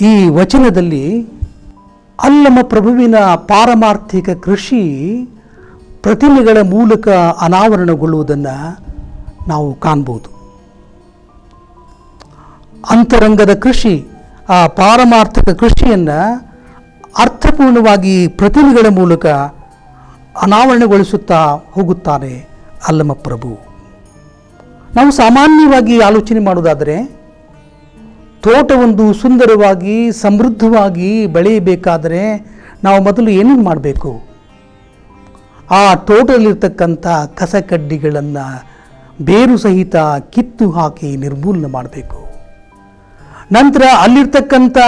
ಈ ವಚನದಲ್ಲಿ ಅಲ್ಲಮ ಪ್ರಭುವಿನ ಪಾರಮಾರ್ಥಿಕ ಕೃಷಿ ಪ್ರತಿಮೆಗಳ ಮೂಲಕ ಅನಾವರಣಗೊಳ್ಳುವುದನ್ನು ನಾವು ಕಾಣ್ಬೋದು. ಅಂತರಂಗದ ಕೃಷಿ, ಆ ಪಾರಮಾರ್ಥಿಕ ಕೃಷಿಯನ್ನು ಅರ್ಥಪೂರ್ಣವಾಗಿ ಪ್ರತಿಮೆಗಳ ಮೂಲಕ ಅನಾವರಣಗೊಳಿಸುತ್ತಾ ಹೋಗುತ್ತಾನೆ ಅಲ್ಲಮ ಪ್ರಭು. ನಾವು ಸಾಮಾನ್ಯವಾಗಿ ಆಲೋಚನೆ ಮಾಡುವುದಾದರೆ ತೋಟವೊಂದು ಸುಂದರವಾಗಿ, ಸಮೃದ್ಧವಾಗಿ ಬೆಳೆಯಬೇಕಾದರೆ ನಾವು ಮೊದಲು ಏನೇನು ಮಾಡಬೇಕು? ಆ ತೋಟದಲ್ಲಿರ್ತಕ್ಕಂಥ ಕಸ ಕಡ್ಡಿಗಳನ್ನು ಬೇರು ಸಹಿತ ಕಿತ್ತು ಹಾಕಿ ನಿರ್ಮೂಲನೆ ಮಾಡಬೇಕು. ನಂತರ ಅಲ್ಲಿರ್ತಕ್ಕಂಥ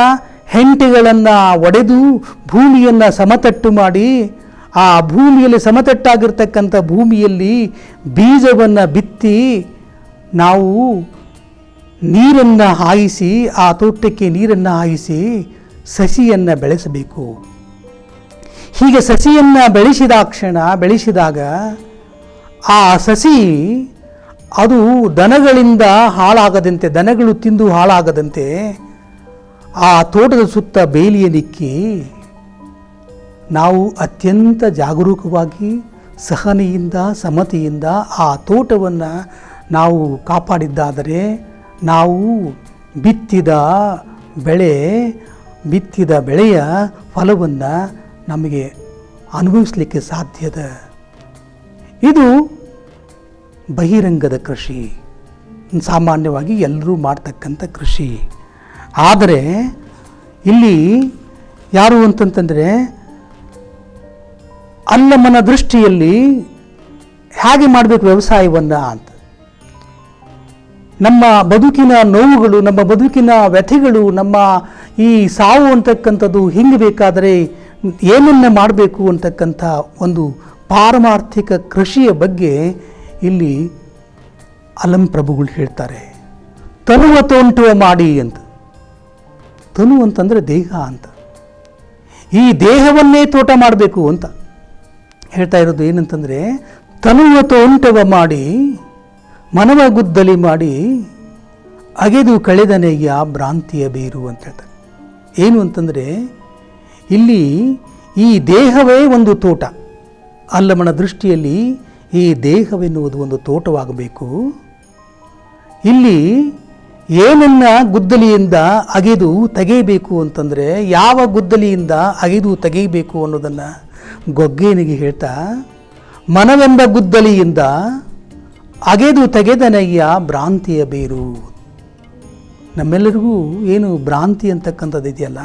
ಹೆಂಟೆಗಳನ್ನು ಒಡೆದು ಭೂಮಿಯನ್ನು ಸಮತಟ್ಟು ಮಾಡಿ, ಆ ಭೂಮಿಯಲ್ಲಿ ಸಮತಟ್ಟಾಗಿರ್ತಕ್ಕಂಥ ಭೂಮಿಯಲ್ಲಿ ಬೀಜವನ್ನು ಬಿತ್ತಿ ನಾವು ನೀರನ್ನು ಹಾಯಿಸಿ, ಆ ತೋಟಕ್ಕೆ ನೀರನ್ನು ಹಾಯಿಸಿ ಸಸಿಯನ್ನು ಬೆಳೆಸಬೇಕು. ಹೀಗೆ ಸಸಿಯನ್ನು ಬೆಳೆಸಿದ ಕ್ಷಣ, ಬೆಳೆಸಿದಾಗ ಆ ಸಸಿ ಅದು ದನಗಳಿಂದ ಹಾಳಾಗದಂತೆ, ದನಗಳು ತಿಂದು ಹಾಳಾಗದಂತೆ ಆ ತೋಟದ ಸುತ್ತ ಬೇಲಿಯ ನಿಕ್ಕಿ ನಾವು ಅತ್ಯಂತ ಜಾಗರೂಕವಾಗಿ ಸಹನೆಯಿಂದ, ಸಮತೆಯಿಂದ ಆ ತೋಟವನ್ನು ನಾವು ಕಾಪಾಡಿದ್ದಾದರೆ ನಾವು ಬಿತ್ತಿದ ಬೆಳೆ, ಬಿತ್ತಿದ ಬೆಳೆಯ ಫಲವನ್ನು ನಮಗೆ ಅನುಭವಿಸಲಿಕ್ಕೆ ಸಾಧ್ಯದ ಇದು ಬಹಿರಂಗದ ಕೃಷಿ. ಸಾಮಾನ್ಯವಾಗಿ ಎಲ್ಲರೂ ಮಾಡ್ತಕ್ಕಂಥ ಕೃಷಿ. ಆದರೆ ಇಲ್ಲಿ ಯಾರು ಅಂತಂತಂದರೆ ಅಲ್ಲಮ್ಮನ ದೃಷ್ಟಿಯಲ್ಲಿ ಹೇಗೆ ಮಾಡಬೇಕು ವ್ಯವಸಾಯವನ್ನು ಅಂತ ನಮ್ಮ ಬದುಕಿನ ನೋವುಗಳು, ನಮ್ಮ ಬದುಕಿನ ವ್ಯಥೆಗಳು, ನಮ್ಮ ಈ ಸಾವು ಅಂತಕ್ಕಂಥದ್ದು ಹಿಂಗೆ ಬೇಕಾದರೆ ಏನನ್ನ ಮಾಡಬೇಕು ಅಂತಕ್ಕಂಥ ಒಂದು ಪಾರಮಾರ್ಥಿಕ ಕೃಷಿಯ ಬಗ್ಗೆ ಇಲ್ಲಿ ಅಲಂ ಪ್ರಭುಗಳು ಹೇಳ್ತಾರೆ. ತನುವ ತೋಂಟುವ ಮಾಡಿ ಅಂತ. ತನು ಅಂತಂದರೆ ದೇಹ ಅಂತ. ಈ ದೇಹವನ್ನೇ ತೋಟ ಮಾಡಬೇಕು ಅಂತ. ಹೇಳ್ತಾ ಇರೋದು ಏನಂತಂದರೆ, ತನುವ ತೋಂಟವ ಮಾಡಿ ಮನವ ಗುದ್ದಲಿ ಮಾಡಿ ಅಗೆದು ಕಳೆದನೆಯ ಭ್ರಾಂತಿಯ ಬೇರು ಅಂತ ಹೇಳ್ತಾರೆ. ಏನು ಅಂತಂದರೆ, ಇಲ್ಲಿ ಈ ದೇಹವೇ ಒಂದು ತೋಟ. ಅಲ್ಲಮನ ದೃಷ್ಟಿಯಲ್ಲಿ ಈ ದೇಹವೆನ್ನುವುದು ಒಂದು ತೋಟವಾಗಬೇಕು. ಇಲ್ಲಿ ಏನನ್ನ ಗುದ್ದಲಿಯಿಂದ ಅಗೆದು ತೆಗೆಯಬೇಕು ಅಂತಂದರೆ, ಯಾವ ಗುದ್ದಲಿಯಿಂದ ಅಗೆದು ತೆಗೆಯಬೇಕು ಅನ್ನೋದನ್ನು ಗೊಗ್ಗೇನಿಗೆ ಹೇಳ್ತಾ, ಮನವೆಂಬ ಗುದ್ದಲಿಯಿಂದ ಅಗೆದು ತೆಗೆದನಯ್ಯ ಭ್ರಾಂತಿಯ ಬೇರು. ನಮ್ಮೆಲ್ಲರಿಗೂ ಏನು ಭ್ರಾಂತಿ ಅಂತಕ್ಕಂಥದ್ದು ಇದೆಯಲ್ಲ?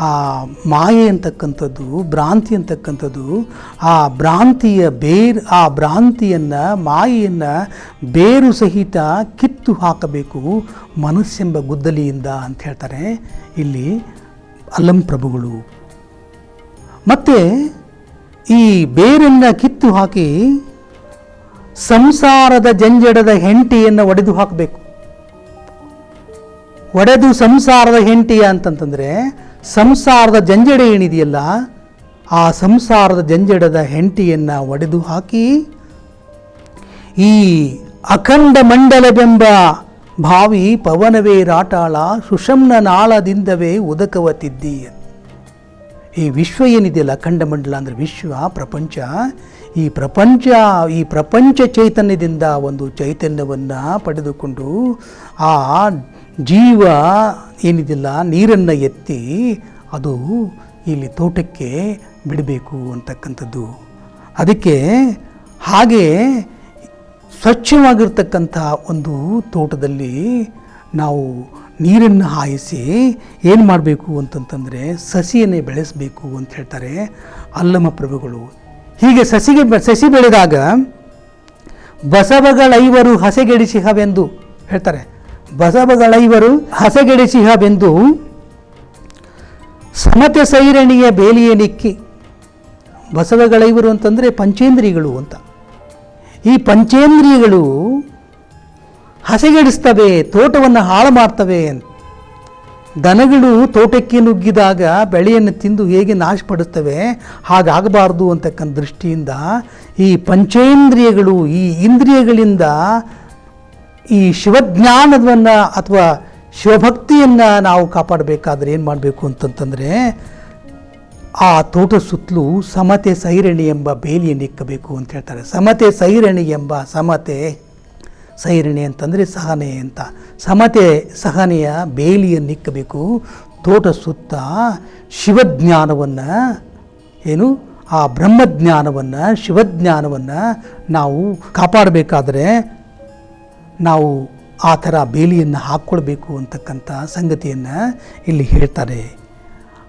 ಆ ಮಾಯೆ ಅಂತಕ್ಕಂಥದ್ದು, ಭ್ರಾಂತಿ ಅಂತಕ್ಕಂಥದ್ದು, ಆ ಭ್ರಾಂತಿಯ ಬೇರು, ಆ ಭ್ರಾಂತಿಯನ್ನು, ಮಾಯೆಯನ್ನು ಬೇರು ಸಹಿತ ಕಿತ್ತು ಹಾಕಬೇಕು ಮನಸ್ಸೆಂಬ ಗುದ್ದಲಿಯಿಂದ ಅಂತ ಹೇಳ್ತಾರೆ ಇಲ್ಲಿ ಅಲ್ಲಂ ಪ್ರಭುಗಳು. ಮತ್ತು ಈ ಬೇರನ್ನು ಕಿತ್ತು ಹಾಕಿ ಸಂಸಾರದ ಜಂಜಡದ ಹೆಂಟಿಯನ್ನು ಒಡೆದು ಹಾಕಬೇಕು. ಒಡೆದು ಸಂಸಾರದ ಹೆಂಟಿಯ ಅಂತಂತಂದರೆ ಸಂಸಾರದ ಜಂಜಡ ಏನಿದೆಯಲ್ಲ, ಆ ಸಂಸಾರದ ಜಂಜಡದ ಹೆಂಟಿಯನ್ನು ಒಡೆದು ಹಾಕಿ, ಈ ಅಖಂಡ ಮಂಡಲವೆಂಬ ಭಾವಿ ಪವನವೇ ರಾಟಾಳ ಸುಷಮ್ನ ನಾಳದಿಂದವೇ ಉದಕವ ತಿದ್ದಿ ಈ ವಿಶ್ವ ಏನಿದೆಯಲ್ಲ ಅಖಂಡ ಮಂಡಲ ಅಂದರೆ ವಿಶ್ವ, ಪ್ರಪಂಚ ಈ ಪ್ರಪಂಚ ಈ ಪ್ರಪಂಚ ಚೈತನ್ಯದಿಂದ ಒಂದು ಚೈತನ್ಯವನ್ನು ಪಡೆದುಕೊಂಡು ಆ ಜೀವ ಏನಿದಿಲ್ಲ, ನೀರನ್ನು ಎತ್ತಿ ಅದು ಇಲ್ಲಿ ತೋಟಕ್ಕೆ ಬಿಡಬೇಕು ಅಂತಕ್ಕಂಥದ್ದು. ಅದಕ್ಕೆ ಹಾಗೆ ಸ್ವಚ್ಛವಾಗಿರ್ತಕ್ಕಂಥ ಒಂದು ತೋಟದಲ್ಲಿ ನಾವು ನೀರನ್ನು ಹಾಯಿಸಿ ಏನು ಮಾಡಬೇಕು ಅಂತಂತಂದರೆ ಸಸಿಯನ್ನೇ ಬೆಳೆಸಬೇಕು ಅಂತ ಹೇಳ್ತಾರೆ ಅಲ್ಲಮ ಪ್ರಭುಗಳು. ಹೀಗೆ ಸಸಿಗೆ ಸಸಿ ಬೆಳೆದಾಗ ಬಸವಗಳೈವರು ಹಸೆಗೆಡಿಸಿಹವೆಂದು ಹೇಳ್ತಾರೆ. ಬಸವಗಳೈವರು ಹಸೆಗೆಡಿಸಿಹವೆಂದು ಸಮತೆ ಸೈರಣಿಯ ಬೇಲಿಯ ನಿಕ್ಕಿ. ಬಸವಗಳೈವರು ಅಂತಂದರೆ ಪಂಚೇಂದ್ರಿಯಗಳು ಅಂತ. ಈ ಪಂಚೇಂದ್ರಿಯಗಳು ಹಸೆಗೆಡಿಸ್ತವೆ, ತೋಟವನ್ನು ಹಾಳು ಮಾಡ್ತವೆ ದನಗಳು ತೋಟಕ್ಕೆ ನುಗ್ಗಿದಾಗ ಬೆಳೆಯನ್ನು ತಿಂದು ಹೇಗೆ ನಾಶಪಡಿಸ್ತವೆ? ಹಾಗಾಗಬಾರ್ದು ಅಂತಕ್ಕಂಥ ದೃಷ್ಟಿಯಿಂದ ಈ ಪಂಚೇಂದ್ರಿಯಗಳು, ಈ ಇಂದ್ರಿಯಗಳಿಂದ ಈ ಶಿವಜ್ಞಾನವನ್ನು ಅಥವಾ ಶಿವಭಕ್ತಿಯನ್ನು ನಾವು ಕಾಪಾಡಬೇಕಾದ್ರೆ ಏನು ಮಾಡಬೇಕು ಅಂತಂತಂದರೆ ಆ ತೋಟ ಸುತ್ತಲೂ ಸಮತೆ ಸೈರಣಿ ಎಂಬ ಬೇಲಿಯನ್ನು ಇಕ್ಕಬೇಕು ಅಂತ ಹೇಳ್ತಾರೆ. ಸಮತೆ ಸೈರಣಿ ಎಂಬ ಸಮತೆ ಸೈರಣಿ ಅಂತಂದರೆ ಸಹನೆ ಅಂತ. ಸಮತೆ ಸಹನೆಯ ಬೇಲಿಯನ್ನು ಇಕ್ಕಬೇಕು ತೋಟ ಸುತ್ತ ಶಿವಜ್ಞಾನವನ್ನು, ಏನು? ಆ ಬ್ರಹ್ಮಜ್ಞಾನವನ್ನು, ಶಿವಜ್ಞಾನವನ್ನು ನಾವು ಕಾಪಾಡಬೇಕಾದ್ರೆ ನಾವು ಆ ಥರ ಬೇಲಿಯನ್ನು ಹಾಕ್ಕೊಳ್ಬೇಕು ಅಂತಕ್ಕಂಥ ಸಂಗತಿಯನ್ನು ಇಲ್ಲಿ ಹೇಳ್ತಾರೆ.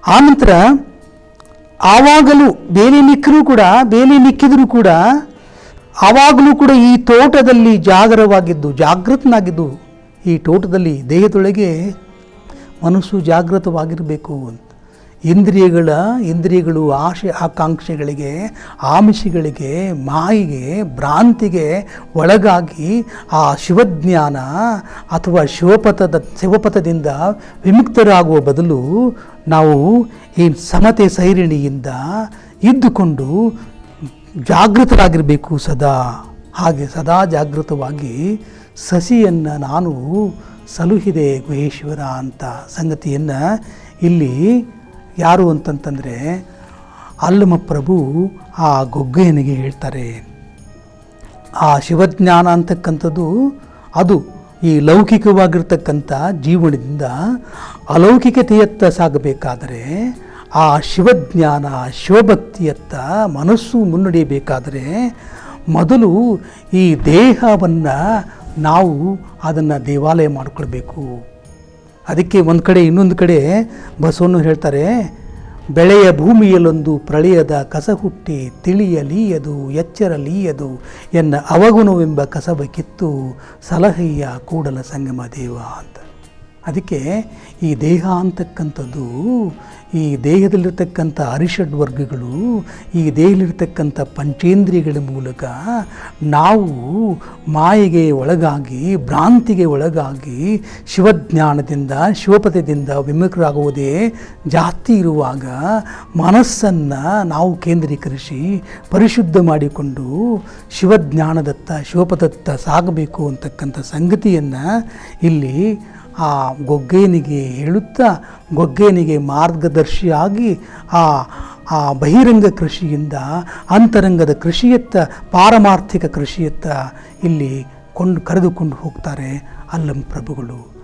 ಆನಂತರ ಆವಾಗಲೂ ಬೇಲಿ ನಿಕ್ಕರೂ ಕೂಡ, ಬೇಲಿ ನಿಕ್ಕಿದರೂ ಕೂಡ ಆವಾಗಲೂ ಕೂಡ ಈ ತೋಟದಲ್ಲಿ ಜಾಗರವಾಗಿದ್ದು, ಜಾಗೃತನಾಗಿದ್ದು, ಈ ತೋಟದಲ್ಲಿ ದೇಹದೊಳಗೆ ಮನಸ್ಸು ಜಾಗೃತವಾಗಿರಬೇಕು ಅಂತ. ಇಂದ್ರಿಯಗಳ, ಇಂದ್ರಿಯಗಳು ಆಶೆ, ಆಕಾಂಕ್ಷೆಗಳಿಗೆ, ಆಮಿಷಿಗಳಿಗೆ, ಮಾಯಿಗೆ, ಭ್ರಾಂತಿಗೆ ಒಳಗಾಗಿ ಆ ಶಿವಜ್ಞಾನ ಅಥವಾ ಶಿವಪಥದ, ಶಿವಪಥದಿಂದ ವಿಮುಕ್ತರಾಗುವ ಬದಲು ನಾವು ಈ ಸಮತೆ ಸೈರಿಣಿಯಿಂದ ಇದ್ದುಕೊಂಡು ಜಾಗೃತರಾಗಿರಬೇಕು ಸದಾ. ಹಾಗೆ ಸದಾ ಜಾಗೃತವಾಗಿ ಸಸಿಯನ್ನು ನಾನು ಸಲುಹಿದೆ ಗುಹೇಶ್ವರ ಅಂತ ಸಂಗತಿಯನ್ನು ಇಲ್ಲಿ ಯಾರು ಅಂತಂತಂದರೆ ಅಲ್ಲಮ ಪ್ರಭು ಆ ಗೊಗ್ಗೆಯನಿಗೆ ಹೇಳ್ತಾರೆ. ಆ ಶಿವಜ್ಞಾನ ಅಂತಕ್ಕಂಥದ್ದು ಅದು ಈ ಲೌಕಿಕವಾಗಿರ್ತಕ್ಕಂಥ ಜೀವನದಿಂದ ಅಲೌಕಿಕತೆಯತ್ತ ಸಾಗಬೇಕಾದರೆ ಆ ಶಿವಜ್ಞಾನ ಶಿವಭಕ್ತಿಯತ್ತ ಮನಸ್ಸು ಮುನ್ನಡೆಯಬೇಕಾದರೆ ಮೊದಲು ಈ ದೇಹವನ್ನು ನಾವು ಅದನ್ನು ದೇವಾಲಯ ಮಾಡಿಕೊಳ್ಬೇಕು. ಅದಕ್ಕೆ ಒಂದು ಕಡೆ ಇನ್ನೊಂದು ಕಡೆ ಬಸವನು ಹೇಳ್ತಾರೆ, ಬೆಳೆಯ ಭೂಮಿಯಲ್ಲೊಂದು ಪ್ರಳಯದ ಕಸ ಹುಟ್ಟಿ ತಿಳಿಯಲೀಯದು ಎಚ್ಚರಲೀಯದು ಎನ್ನ ಅವಗುಣವೆಂಬ ಕಸಬ ಕಿತ್ತು ಸಲಹೆಯ ಕೂಡಲ ಸಂಗಮ ದೇವ ಅಂತ. ಅದಕ್ಕೆ ಈ ದೇಹ ಅಂತಕ್ಕಂಥದ್ದು, ಈ ದೇಹದಲ್ಲಿರ್ತಕ್ಕಂಥ ಅರಿಷಡ್ ವರ್ಗಗಳು, ಈ ದೇಹದಲ್ಲಿರ್ತಕ್ಕಂಥ ಪಂಚೇಂದ್ರಿಯಗಳ ಮೂಲಕ ನಾವು ಮಾಯೆಗೆ ಒಳಗಾಗಿ, ಭ್ರಾಂತಿಗೆ ಒಳಗಾಗಿ, ಶಿವಜ್ಞಾನದಿಂದ ಶಿವಪದದಿಂದ ವಿಮುಖರಾಗುವುದೇ ಜಾಸ್ತಿ ಇರುವಾಗ ಮನಸ್ಸನ್ನು ನಾವು ಕೇಂದ್ರೀಕರಿಸಿ ಪರಿಶುದ್ಧ ಮಾಡಿಕೊಂಡು ಶಿವಜ್ಞಾನದತ್ತ, ಶಿವಪಥದತ್ತ ಸಾಗಬೇಕು ಅಂತಕ್ಕಂಥ ಸಂಗತಿಯನ್ನು ಇಲ್ಲಿ ಆ ಗೊಗ್ಗೇನಿಗೆ ಹೇಳುತ್ತಾ, ಗೊಗ್ಗೇನಿಗೆ ಮಾರ್ಗದರ್ಶಿಯಾಗಿ ಆ ಆ ಬಹಿರಂಗ ಕೃಷಿಯಿಂದ, ಅಂತರಂಗದ ಕೃಷಿಯತ್ತ, ಪಾರಮಾರ್ಥಿಕ ಕೃಷಿಯತ್ತ ಇಲ್ಲಿ ಕೊಂಡು, ಕರೆದುಕೊಂಡು ಹೋಗ್ತಾರೆ ಅಲ್ಲಂ ಪ್ರಭುಗಳು.